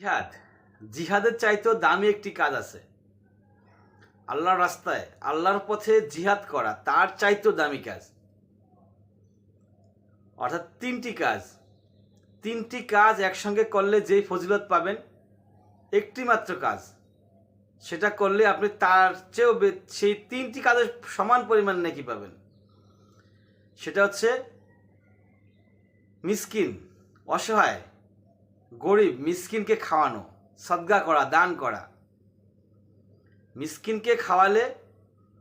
জিহাদ। জিহাদের চাইতেও দামি একটি কাজ আছে। আল্লাহর রাস্তায়, আল্লাহর পথে জিহাদ করা, তার চাইতেও দামি কাজ। অর্থাৎ তিনটি কাজ। তিনটি কাজ একসঙ্গে করলে যেই ফজিলত পাবেন, একটি মাত্র কাজ। সেটা করলে আপনি তার চেয়েও সেই তিনটি কাজের সমান পরিমাণ নাকি পাবেন। সেটা হচ্ছে, মিসকিন, অসহায় গরিব, মিসকিনকে খাওয়ানো, সদ্গা করা, দান করা। মিসকিনকে খাওয়ালে,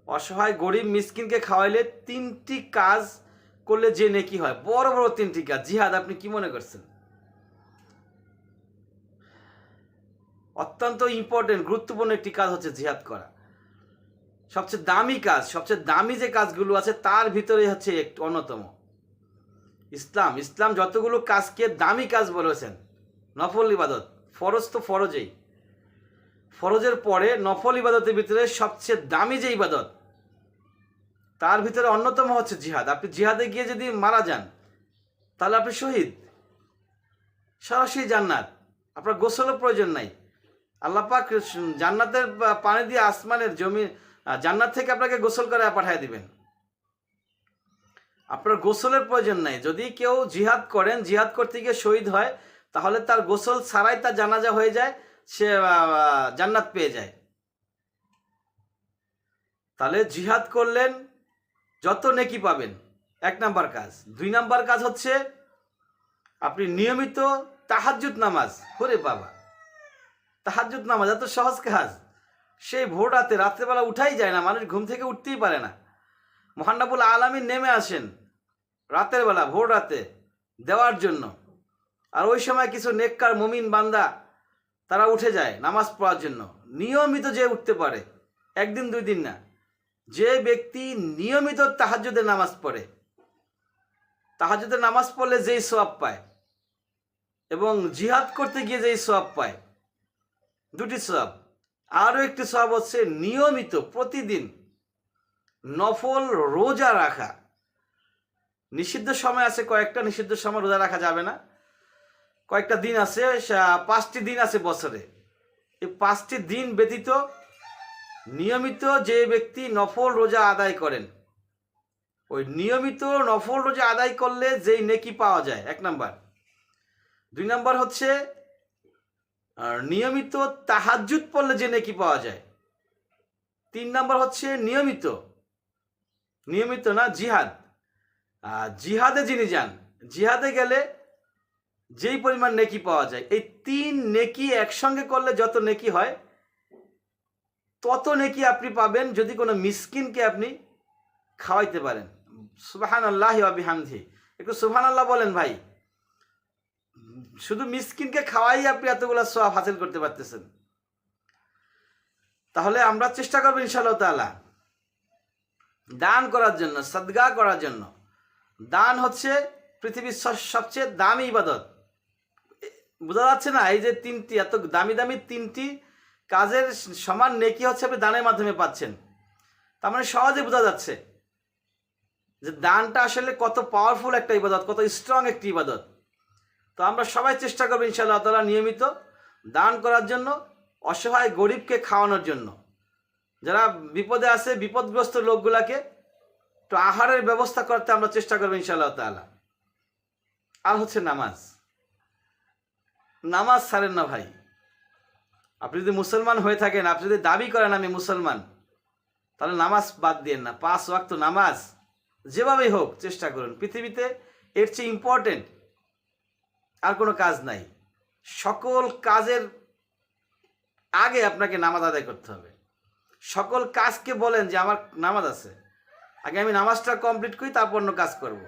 অসহায় গরিব মিসকিনকে খাওয়াইলে তিনটি কাজ করলে যে নেকি হয়? বড় বড় তিনটি কাজ। জিহাদ, আপনি কি মনে করছেন? অত্যন্ত ইম্পর্টেন্ট গুরুত্বপূর্ণ একটি কাজ হচ্ছে জিহাদ করা। সবচেয়ে দামি কাজ, সবচেয়ে দামি যে কাজগুলো আছে, তার ভিতরে হচ্ছে অন্যতম। ইসলাম। ইসলাম যতগুলো কাজকে দামি কাজ বলেছেন নফল ইবাদত। ফরজ তো ফরজেই। ফরজের পরে নফল ইবাদতের ভিতরে সবচেয়ে দামি যে ইবাদত, তার ভিতরে অন্যতম হচ্ছে জিহাদ। আপনি জিহাদে গিয়ে যদি মারা যান, তাহলে আপনি শহীদ। সরাসরি জান্নাত। আপনার গোসলও প্রয়োজন নাই। আল্লাহ পাক জান্নাতের পানি দিয়ে আসমানের জমি জান্নাত থেকে আপনাকে গোসল করে পাঠিয়ে দিবেন। আপনার গোসলের প্রয়োজন নাই। যদি কেউ জিহাদ করেন, জিহাদ করতে গিয়ে শহীদ হয় তাহলে তার গোসল ছাড়াই তার জানাজা হয়ে যায়, সে জান্নাত পেয়ে যায়। তাহলে জিহাদ করলেন, যত নেকি পাবেন। এক নাম্বার কাজ। দুই নাম্বার কাজ হচ্ছে, আপনি নিয়মিত তাহাজ্জুদ নামাজ। হরে বাবা! তাহাজ্জুদ নামাজ এত সহজ কাজ। সেই ভোর রাতে, রাত্রেবেলা উঠাই যায় না, মানুষ ঘুম থেকে উঠতেই পারে না। মহান্নাবুল আলামিন নেমে আসেন, রাতের বেলা, ভোর রাতে দেওয়ার জন্য। আর ওই সময় কিছু নেককার মুমিন বান্দা তারা উঠে যায় নামাজ পড়ার জন্য। নিয়মিত যে উঠতে পারে, একদিন দুই দিন না, যে ব্যক্তি নিয়মিত তাহাজ্জুদের নামাজ পড়ে, তাহাজ্জুদের নামাজ পড়লে যেই সোয়াব পায় এবং জিহাদ করতে গিয়ে যেই সোয়াব পায়, দুটি সোয়াব আরও একটি সোয়াব হচ্ছে নিয়মিত প্রতিদিন নফল রোজা রাখা। নিষিদ্ধ সময় আছে, কয়েকটা নিষিদ্ধ সময় রোজা রাখা যাবে না। কয়েকটা দিন আছে পাঁচটি দিন আছে বছরে। এই পাঁচটি দিন ব্যতীত নিয়মিত যে ব্যক্তি নফল রোজা আদায় করেন, ওই নিয়মিত নফল রোজা আদায় করলে যেই নেকি পাওয়া যায়। এক নাম্বার। দুই নাম্বার হচ্ছে নিয়মিত তাহাজ্জুদ পড়লে যে নেকি পাওয়া যায়। তিন নাম্বার হচ্ছে নিয়মিত নিয়মিত না, জিহাদ। জিহাদে যিনি যান, জিহাদে গেলে যেই পরিমাণ নেকি পাওয়া যায়, এই তিন নেকি একসঙ্গে করলে যত নেকি হয়, তত নেকি আপনি পাবেন যদি কোনো মিসকিনকে আপনি খাওয়াইতে পারেন। সুবাহান আল্লাহ আবিহামদি একটু সুবহান আল্লাহ বলেন ভাই। শুধু মিসকিনকে খাওয়াই আপনি এতগুলো সব হাসিল করতে পারতেছেন। তাহলে আমরা চেষ্টা করব ইনশাআল্লাহ তাআলা দান করার জন্য, সদগা করার জন্য। দান হচ্ছে পৃথিবীর সবচেয়ে দামি ইবাদত। বোঝা যাচ্ছে না, এই যে তিনটি, এত দামি দামি তিনটি কাজের সমান নেকি হচ্ছে আপনি দানের মাধ্যমে পাচ্ছেন। তার মানে সহজে বোঝা যাচ্ছে যে দানটা আসলে কত পাওয়ারফুল একটা ইবাদত, কত স্ট্রং একটি ইবাদত। তো আমরা সবাই চেষ্টা করব ইনশাআল্লাহ তালা নিয়মিত দান করার জন্য, অসহায় গরিবকে খাওয়ানোর জন্য। যারা বিপদে আছে, বিপদগ্রস্ত লোকগুলাকে তো আহারের ব্যবস্থা করতে আমরা চেষ্টা করব ইনশাআল্লাহ তালা আর হচ্ছে নামাজ। নামাজ ছাড়েন না ভাই। আপনি যদি মুসলমান হয়ে থাকেন, আপনি যদি দাবি করেন আমি মুসলমান, তাহলে নামাজ বাদ দিয়েন না। পাঁচ ওয়াক্ত নামাজ যেভাবেই হোক চেষ্টা করুন। পৃথিবীতে এর চেয়ে ইম্পর্টেন্ট আর কোনো কাজ নাই। সকল কাজের আগে আপনাকে নামাজ আদায় করতে হবে। সকল কাজকে বলেন যে, আমার নামাজ আছে। আগে আমি নামাজটা কমপ্লিট করি, তারপর অন্য কাজ করব।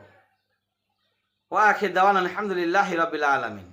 ওয়া আখে দেওয়ান আলহামদুলিল্লাহ রবিল্লা আলমিন।